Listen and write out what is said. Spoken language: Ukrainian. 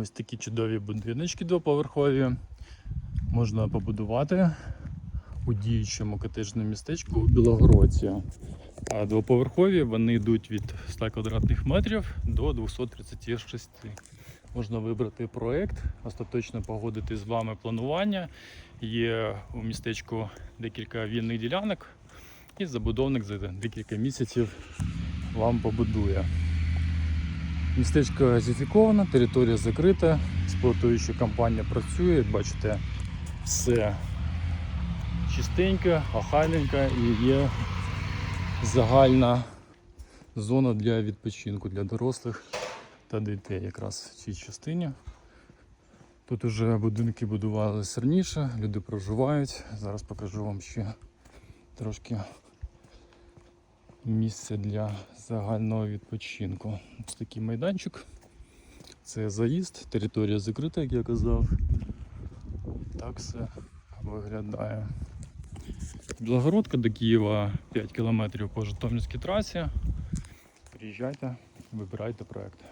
Ось такі чудові будиночки двоповерхові. Можна побудувати у діючому котежному містечку у Білогородці. А двоповерхові вони йдуть від 100 квадратних метрів до 236. Можна вибрати проект, остаточно погодити з вами планування. Є у містечку декілька вільних ділянок, і забудовник за декілька місяців вам побудує. Містечко газифіковане, територія закрита, експлуатуюча компанія працює, бачите, все чистенько, охайненько і є загальна зона для відпочинку для дорослих та дітей якраз в цій частині. Тут вже будинки будувалися раніше, люди проживають. Зараз покажу вам ще трошки місце для загального відпочинку. Ось такий майданчик. Це заїзд, територія закрита, як я казав. Так все виглядає. Білогородка до Києва 5 км по Житомирській трасі. Приїжджайте, вибирайте проекти.